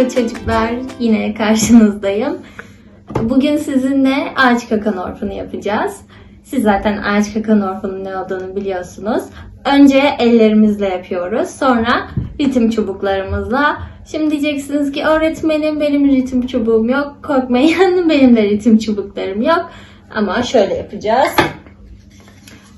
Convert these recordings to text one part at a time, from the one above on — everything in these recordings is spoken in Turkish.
Merhaba çocuklar, yine karşınızdayım. Bugün sizinle ağaç kakan orfunu yapacağız. Siz zaten ağaç kakan orfunun ne olduğunu biliyorsunuz. Önce ellerimizle yapıyoruz, sonra ritim çubuklarımızla. Şimdi diyeceksiniz ki öğretmenim benim ritim çubuğum yok. Korkmayın benim de ritim çubuklarım yok. Ama şöyle yapacağız.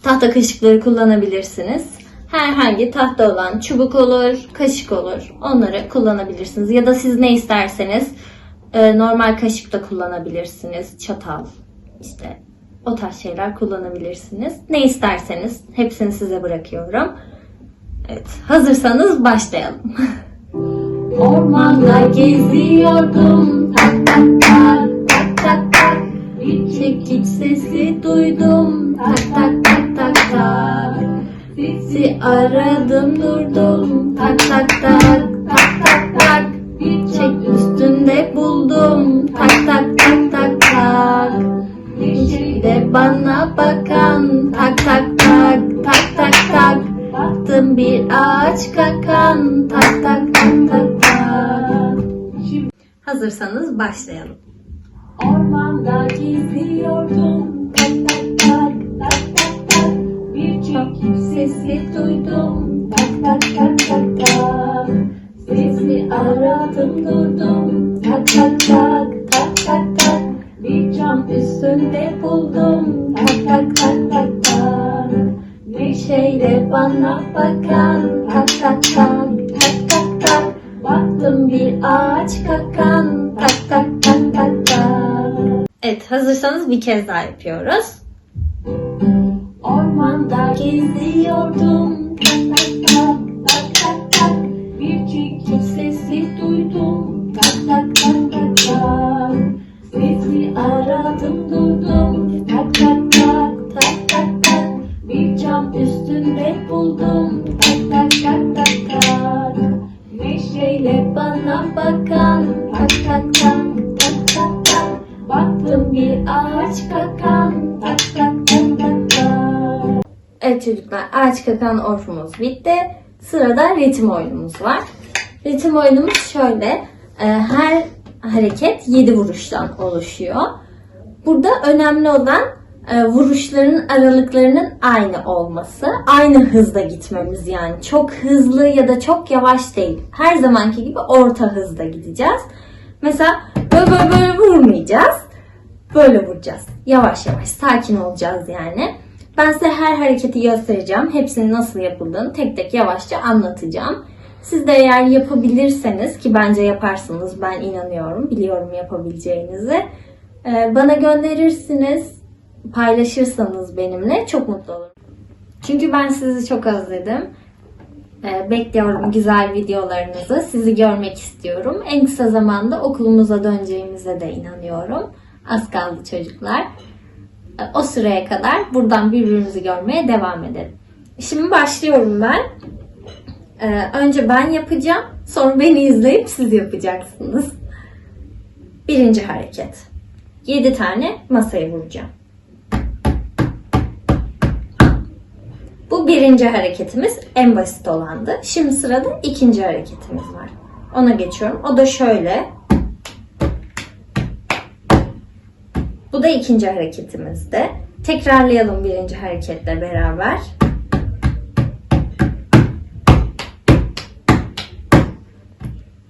Tahta kaşıkları kullanabilirsiniz. Herhangi tahta olan çubuk olur, kaşık olur. Onları kullanabilirsiniz. Ya da siz ne isterseniz e, normal kaşık da kullanabilirsiniz. Çatal işte o tarz şeyler kullanabilirsiniz. Ne isterseniz hepsini size bırakıyorum. Evet, hazırsanız başlayalım. Ormanda geziyordum tak tak tak tak tak Bir çekiç sesi duydum tak Sizi aradım durdum. Tak tak tak. Tak tak tak. Çek üstünde buldum. Tak tak tak tak tak. Bir şey de bana bakan. Tak tak tak. Tak tak tak. Baktım bir ağaç kakan. Tak tak tak tak tak. Hazırsanız başlayalım. Ormanda geziyordum. Tak tak Çekiç sesi duydum tak tak tak tak tak Sesi aradım durdum tak tak tak tak tak tak Bir cam üstünde buldum tak tak tak tak tak Bir şeyle bana bakan tak tak tak tak tak tak Baktım bir ağaç kakan tak tak tak tak tak Evet hazırsanız bir kez daha yapıyoruz. Ormanda geziyordum. Tak tak tak tak tak tak Bir çekiç sesi duydum. Tak tak tak tak tak Sesi aradım durdum. Tak tak tak tak tak tak Bir cam üstünde buldum. Tak tak tak tak tak Neşeyle bana bakan. Tak tak tak tak tak tak Baktım bir ağaç kakan. tak tak Evet çocuklar ağaç kakan orfumuz bitti. Sırada ritim oyunumuz var. Ritim oyunumuz şöyle. e, Her hareket 7 vuruştan oluşuyor. Burada önemli olan e, vuruşların aralıklarının aynı olması. Aynı hızda gitmemiz yani. Çok hızlı ya da çok yavaş değil. Her zamanki gibi orta hızda gideceğiz. Mesela böyle böyle, böyle vurmayacağız. Böyle vuracağız. Yavaş yavaş sakin olacağız yani. Ben size her hareketi göstereceğim. Hepsinin nasıl yapıldığını tek tek yavaşça anlatacağım. Siz de eğer yapabilirseniz ki bence yaparsınız ben inanıyorum. Biliyorum yapabileceğinizi. Ee, Bana gönderirsiniz, paylaşırsanız benimle çok mutlu olurum. Çünkü ben sizi çok özledim. Ee, Bekliyorum güzel videolarınızı. Sizi görmek istiyorum. En kısa zamanda okulumuza döneceğimize de inanıyorum. Az kaldı çocuklar. Ee, O süreye kadar buradan birbirimizi görmeye devam edelim. Şimdi başlıyorum ben. Ee, Önce ben yapacağım. Sonra beni izleyip siz yapacaksınız. Birinci hareket. 7 tane masaya vuracağım. Bu birinci hareketimiz en basit olandı. Şimdi sırada ikinci hareketimiz var. Ona geçiyorum. O da şöyle. Bu da ikinci hareketimizdi. Tekrarlayalım birinci hareketle beraber.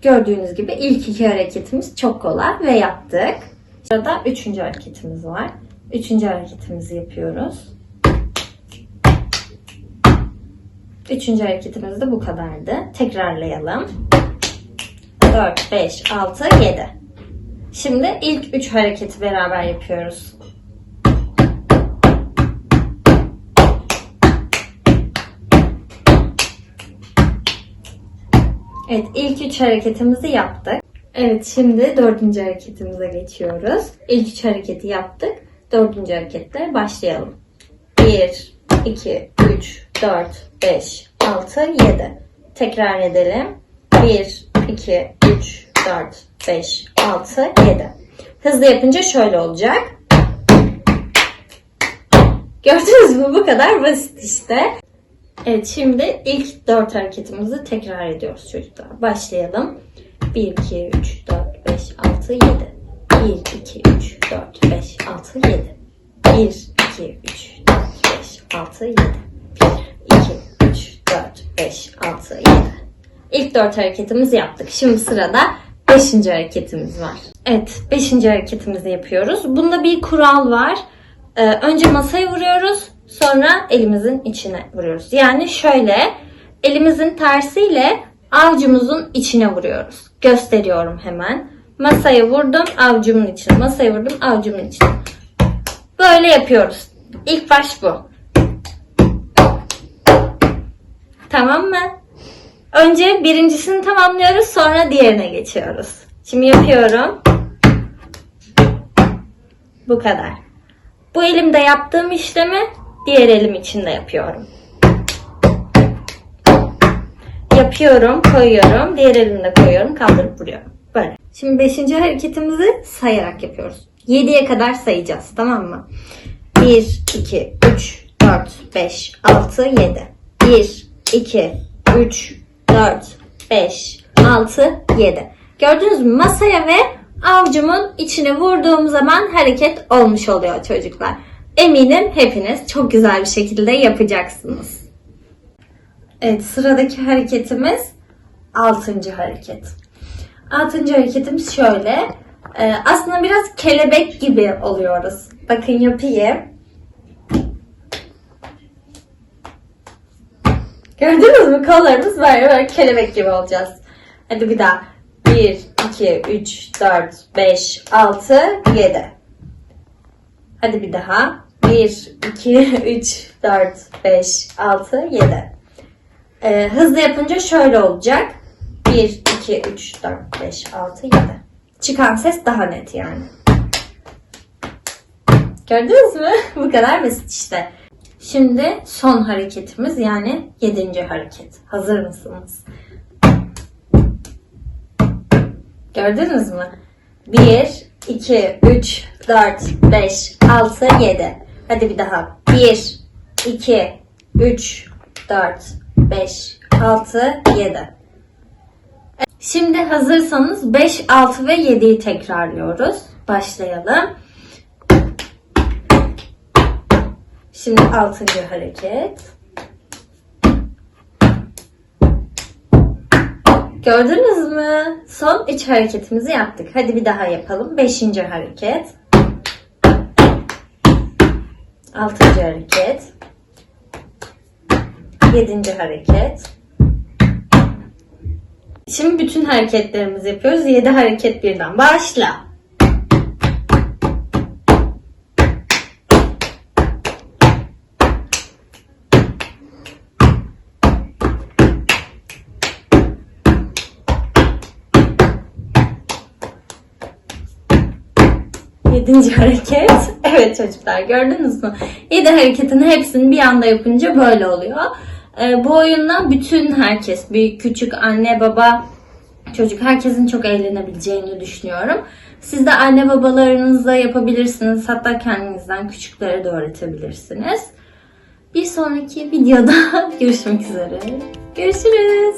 Gördüğünüz gibi ilk iki hareketimiz çok kolay ve yaptık. Sırada üçüncü hareketimiz var. Üçüncü hareketimizi yapıyoruz. Üçüncü hareketimiz de bu kadardı. Tekrarlayalım. 4, 5, 6, 7. Şimdi ilk üç hareketi beraber yapıyoruz. Evet ilk üç hareketimizi yaptık. Evet şimdi dördüncü hareketimize geçiyoruz. İlk üç hareketi yaptık. Dördüncü hareketle başlayalım. 1, 2, 3, 4, 5, 6, 7. Tekrar edelim. 1, 2, 3, 4, 5, 6, 7. Hızlı yapınca şöyle olacak. Gördünüz mü? Bu kadar basit işte. Evet şimdi ilk dört hareketimizi tekrar ediyoruz çocuklar. Başlayalım. 1, 2, 3, 4, 5, 6, 7. 1, 2, 3, 4, 5, 6, 7. 1, 2, 3, 4, 5, 6, 7. 1, 2, 3, 4, 5, 6, 7. İlk dört hareketimizi yaptık. Şimdi sırada beşinci hareketimiz var. Evet, beşinci hareketimizi yapıyoruz. Bunda bir kural var. Ee, önce masaya vuruyoruz, sonra elimizin içine vuruyoruz. Yani şöyle, elimizin tersiyle avcumuzun içine vuruyoruz. Gösteriyorum hemen. Masaya vurdum, avcumun içine. Masaya vurdum, avcumun içine. Böyle yapıyoruz. İlk baş bu. Tamam mı? Önce birincisini tamamlıyoruz, sonra diğerine geçiyoruz. Şimdi yapıyorum. Bu kadar. Bu elimde yaptığım işlemi diğer elim için de yapıyorum. Yapıyorum, koyuyorum, diğer elimde koyuyorum, kaldırıp vuruyorum. Böyle. Şimdi beşinci hareketimizi sayarak yapıyoruz. 7'ye kadar sayacağız, tamam mı? 1, 2, 3, 4, 5, 6, 7. 1, 2, 3, 4, 5, 6, 7. Gördünüz mü? Masaya ve avcumun içine vurduğum zaman hareket olmuş oluyor çocuklar. Eminim hepiniz çok güzel bir şekilde yapacaksınız. Evet sıradaki hareketimiz altıncı hareket. Altıncı hareketimiz şöyle. Ee, aslında biraz kelebek gibi oluyoruz. Bakın yapayım. Gördünüz mü? Kollarımız böyle böyle kelebek gibi olacağız. Hadi bir daha. 1, 2, 3, 4, 5, 6, 7. Hadi bir daha. 1, 2, 3, 4, 5, 6, 7. Ee, hızlı yapınca şöyle olacak. 1, 2, 3, 4, 5, 6, 7. Çıkan ses daha net yani. Gördünüz mü? Bu kadar basit işte. Şimdi son hareketimiz yani yedinci hareket. Hazır mısınız? Gördünüz mü? 1, 2, 3, 4, 5, 6, 7. Hadi bir daha. 1, 2, 3, 4, 5, 6, 7. Şimdi hazırsanız 5, 6 ve 7'yi tekrarlıyoruz. Başlayalım. Şimdi altıncı hareket. Gördünüz mü? Son üç hareketimizi yaptık. Hadi bir daha yapalım. Beşinci hareket. Altıncı hareket. Yedinci hareket. Şimdi bütün hareketlerimizi yapıyoruz. Yedi hareket birden. Başla. Yedinci hareket. Evet çocuklar gördünüz mü? Yedi hareketin hepsini bir anda yapınca böyle oluyor. Ee, bu oyunla bütün herkes, büyük küçük, anne baba, çocuk herkesin çok eğlenebileceğini düşünüyorum. Siz de anne babalarınızla yapabilirsiniz. Hatta kendinizden küçüklere de öğretebilirsiniz. Bir sonraki videoda görüşmek üzere. Görüşürüz.